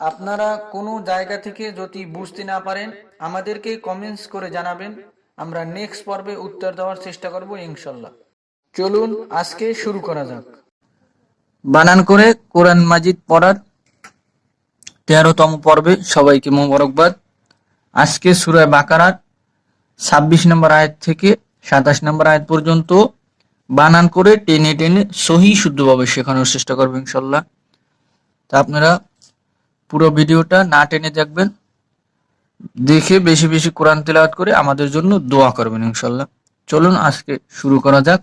আপনারা কোনো জায়গা থেকে যদি বুঝতে না পারেন আমাদেরকে কমেন্টস করে জানাবেন। আমরা নেক্সট পর্বে উত্তর দেওয়ার চেষ্টা করব ইনশাল্লাহ। চলুন, আজকে শুরু করা যাক। বানান করে কোরআন মাজিদ পড়ার তেরোতম পর্বে সবাইকে মোবারকবাদ। আজকে সুরায় বাকারার ছাব্বিশ নম্বর আয়াত থেকে সাতাশ নম্বর আয়াত পর্যন্ত বানান করে টেনে টেনে সহি শুদ্ধভাবে শেখানোর চেষ্টা করব ইনশাল্লাহ। তা আপনারা পুরো ভিডিওটা না টেনে দেখবেন। দেখে বেশি বেশি কোরআন তেলাওয়াত করে আমাদের জন্য দোয়া করবেন ইনশাল্লাহ। চলুন আজকে শুরু করা যাক।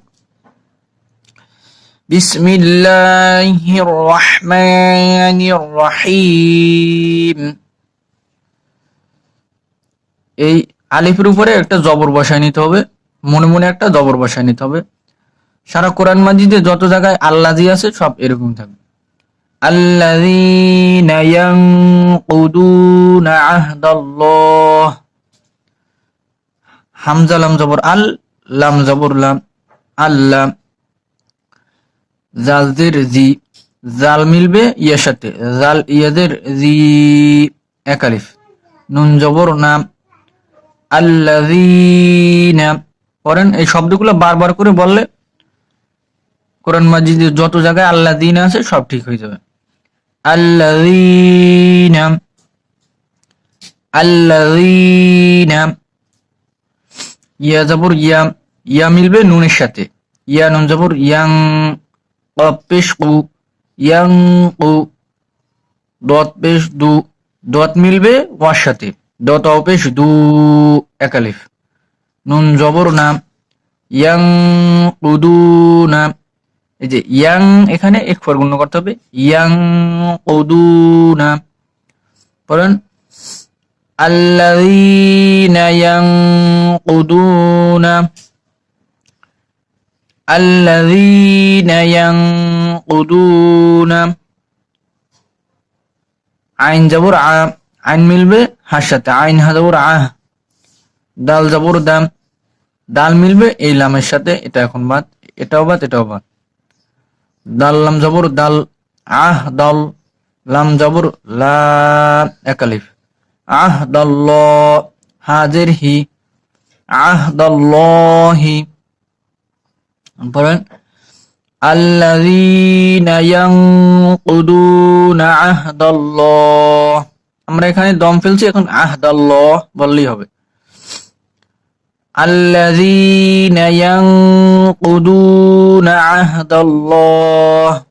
বিসমিল্লাহির রহমানির রহিম। এই আলিফের উপরে একটা জবর বসায় নিতে হবে। মনে মনে একটা জবর বসায় নিতে হবে। সারা কোরআন মাজিদে যত জায়গায় আল্লাজি আছে সব এরকম থাকবে। الذين ينقضون عهد الله হামজা লাম জবর আল লাম জবর লাম আল্লাহ জালদের জি জাল মিলবে ইয়ার সাথে জাল ইয়াদের জি একালিফ নুন জবর নাম আল্লাযীনা পড়েন এই শব্দগুলো বারবার করে বললে কোরআন মাজিদে যত জায়গায় আল্লাহ দিন আছে সব ঠিক হয়ে যাবে আল্লাযীনা আল্লাযীনা ইয়া জবর ইয়া ইয়া মিলবে নুনের সাথে ইয়া নুন জবর ইয়াং পেশ কু ইয়াং কু দত পেশ দু দত মিলবে ওয়ার সাথে দত অপেশ দু একালিফ নুন জবর নাম ইয়াং উদু নাম এই যে ইয়াং এখানে এক ফর গুণ করতে হবে। ইয়াং উদুনা। পড়েন, আল্লাযীনা ইয়ানকুদুনা আল্লাযীনা ইয়ানকুদুনা আইন জবর আ, আইন মিলবে হার সাথে। আইন হা জবর আহ দাল জবর দাম। দাল মিলবে এই লামের সাথে, এটা এখন বাদ, এটাও বাদ এটাও বাদ। দাল, লাম, জবর, দাল, আহ, দল, লাম, জবর, লা একালিফ আহ দল্ল হাজির, হি। আহ দল্লহি পড়েন। আল্লাযীনা ইয়ানকুদুনা আহদাল্লাহ আমরা এখানে দম ফেলছি, এখন আহ আহদাল্লাহ বললেই হবে। الذين ينقضون عهد الله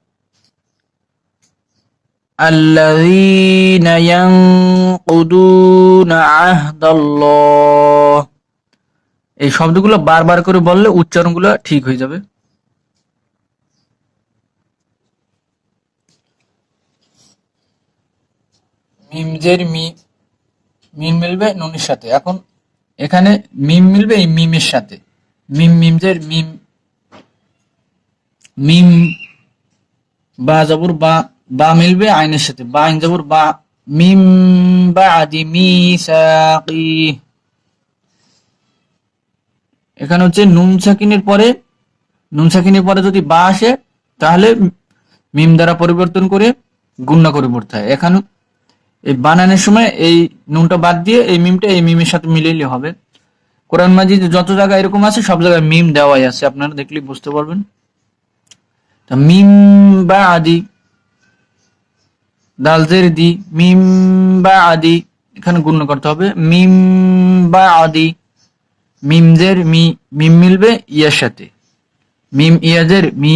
الذين ينقضون عهد الله এই শব্দগুলো বারবার করে বললে উচ্চারণগুলো ঠিক হয়ে যাবে মিমজের মি মিম মিলবে নুনের সাথে এখন এখানে মিম মিলবে এই মিমের সাথে। মিম মিমজের মিম। মিম, বা জবর বা বা মিলবে আইনের সাথে। বা আইন জবর বা, মিম বা আদি মিসাকি। এখানে হচ্ছে নুন সাকিনের পরে, নুন সাকিনের পরে যদি বা আসে, তাহলে মিম দ্বারা পরিবর্তন করে গুণনা করে পড়তে হয়। এখানে এই বানানোর সময় এই নুনটা বাদ দিয়ে এই মিমটা এই মিমের সাথে মিলাইলে হবে। কোরআন মাজিদ যত জায়গায় এরকম আছে, সব জায়গায় মিম দেওয়াই আছে। আপনারা দেখলে বুঝতে পারবেন। তা মিম বা আদি দালজের দি, মিম বা আদি, এখানে গুণ করতে হবে। মিম বা আদি মিমদের মি, মিম মিলবে ইয়ার সাথে। মিম ইয়াদের মি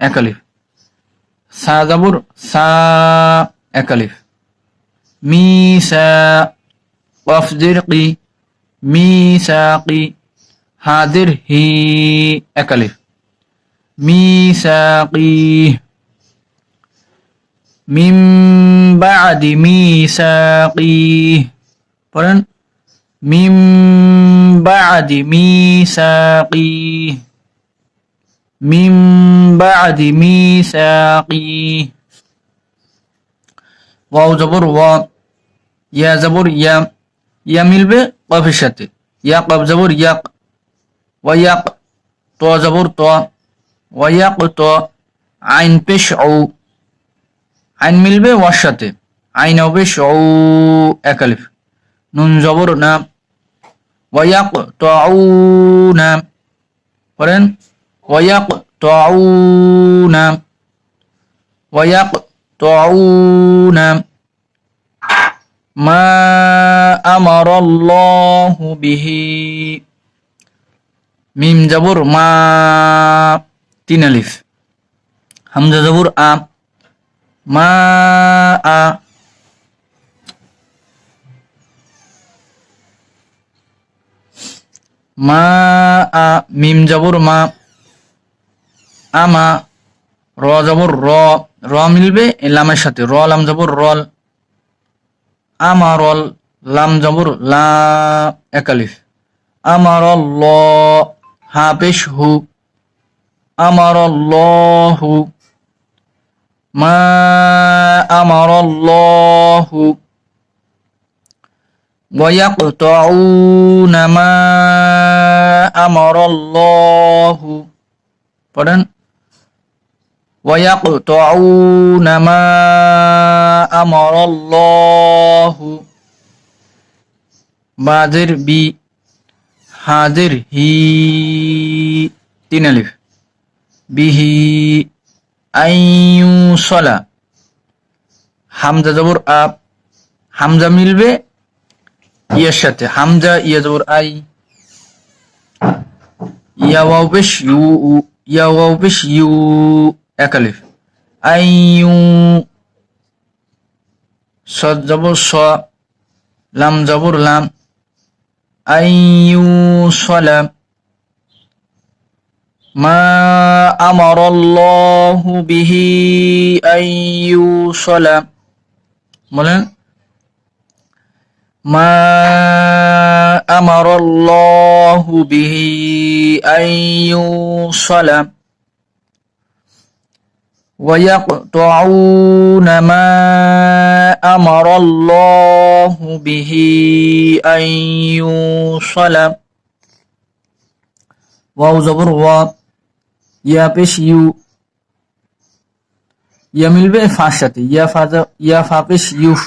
একালিফ সা জাবর সা একালিফ মি সা কফ জের কি মি সাকি হাদের হি একালিফ মি সাকি মিম বাদি মি সাকি পড়েন মিম বাদি মি ইয়া জবর, ইয়া ইয়া মিলবে কফের সাথে। ইয়া কফ জবর ইয়াক ওয়াইয়াক ত জবর, ত ওয়াইয়াক ত, আইন পেশ ও আইন মিলবে ওয়ার সাথে। আইন হবে ও একালিফ নুন জবর না। ওয়াইয়াক ত না। পড়েন? ওয়াইয়াক ত না। ওয়াইয়াক ত না। মা আমারল্লাহু বিহি। মিম জাবর মা, তিন আলিফ। হামজা আ, মা আ। মা আ, মিম মা, আমা, র জাবর র র মিলবে লামের সাথে। র, লাম জাবর, রল। আমারল লাম জবর লা একালিফ আমারল্ল হা পেশ হু আমারল্লাহু মা আমারল্লাহু ويقطعون ما أمر الله পড়েন ويقطعون ما আমারল্লাহু বাজের বি হাজির হি তিন আলিফ। বিহি আইউসলা হামজা জবর আপ হামজা মিলবে ইয়ের সাথে। হামজা, ইয়া জবর আই ইয়াও বেশ ইউ ইয়াও বেশ ইউ, এক আলিফ। আইউ সদ জবর স লাম জবর লাম আইয়ুসলা মা আমার আল্লাহ বিহি আইয়ুসলা বলেন মা আমার আল্লাহ বিহি আইয়ুসলা ويقطعون ما أمر الله به أن يوصل واو زبر وا ইয়া পেশ ইউ ইয়া মিলবে ফাঁস সাথে ইয়া ফাজা ইয়া ফা পেশ ইউফ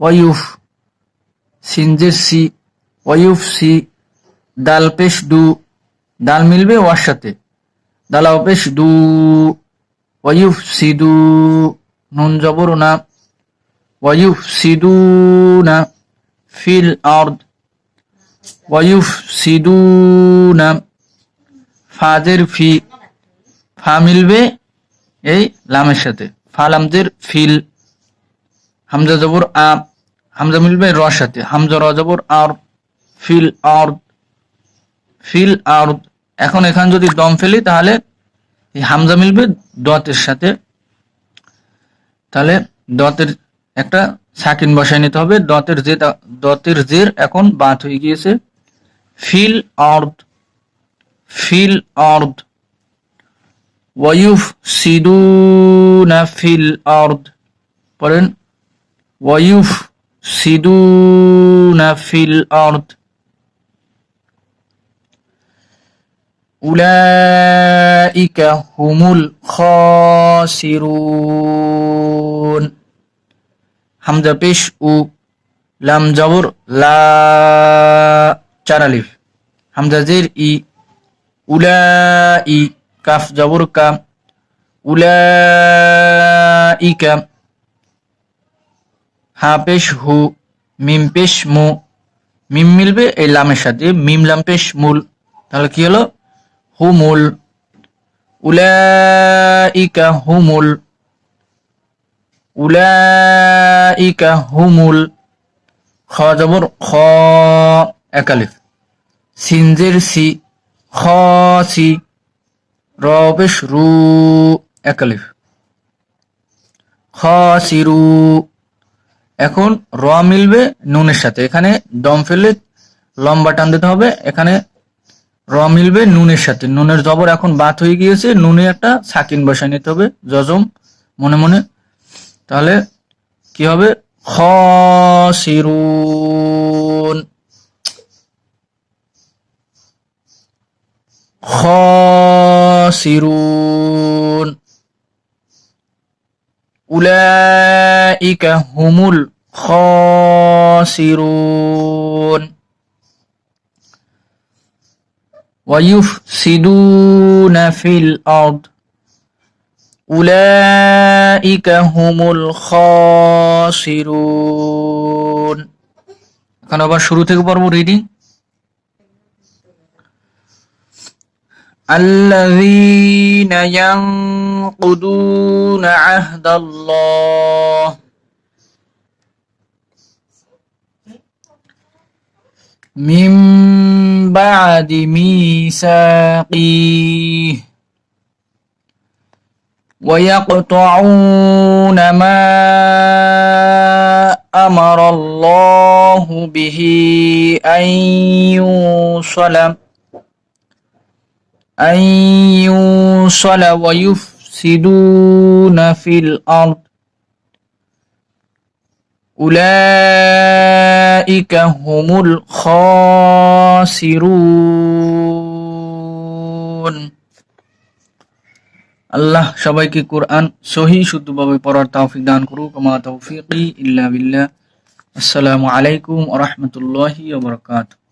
ওয়ুফ সিনজের সি ওয়ুফ সি দাল পেশ ডু দাল মিলবে ওয়ার সাথে দালাও পেশ ডু ওয়ুফ সিদু নুন জবর না আর্দ ওয়ুফ সিদু না ফাজের ফি ফা মিলবে এই লামের সাথে। ফা লামজের ফিল। হামজা জবর আ। হামজা মিলবে র সাথে। হামজা র জবর আর। ফিল আর। ফিল আর। এখন এখান যদি দম ফেলি তাহলে হামজা মিলবে দতের সাথে। তাহলে দতের একটা সাকিন বসায় নিতে হবে। দতের জের দতের জের এখন বাদ হয়ে গিয়েছে। ফিল অর্ধ ফিল অর্ধ ওয়ুফ সিদু না ফিল অর্ধ পড়েন। ওয়ুফ সিদু না ফিল অর্ধ উলাইকা হুমুল খাসিরুন। হামজা পেশ উ লাম জবর, লা চার আলিফ। হামজা জের, ই উলা ই কাফ জবর, কা উলা ই কা। হা পেশ, হু, মিম পেশ, মু। মিম মিলবে এই লামের সাথে। মিম, লাম পেশ, মূল। তাহলে কি হলো? হুমুল উলাইকা হুমুল উলাইকা হুমুল খ জবর খ একালিফ সিনজের সি, খ সি রবেশ রু একালিফ খ এখন র মিলবে নুনের সাথে। এখানে দম ফেলে লম্বা টান দিতে হবে। এখানে র মিলবে নুনের সাথে। নুনের জবর এখন বাত হয়ে গিয়েছে। নুনে একটা সাকিন বসায় নিতে হবে। জজম মনে মনে তাহলে কি হবে? খসিরুন। খসিরুন। উলাইকা হুমুল খসিরুন। ওয়াইফ সিদুনা ফিল আউট أولئك هم الخاسرون এখন আবার শুরু থেকে পড়বো রিডিং الذين ينقضون عهد الله من بعد ميثاقه ويقطعون ما أمر الله به أن يوصل أن يوصل ويفسدون في الأرض. أولئك هم الخاسرون. আল্লাহ সবাইকে কোরআন সহি, শুদ্ধভাবে পড়ার তৌফিক দান করুক মা তৌফিকি ইল্লা বিল্লাহ। আসসালামু আলাইকুম ওয়া রাহমাতুল্লাহি ওয়া বারাকাতুহু।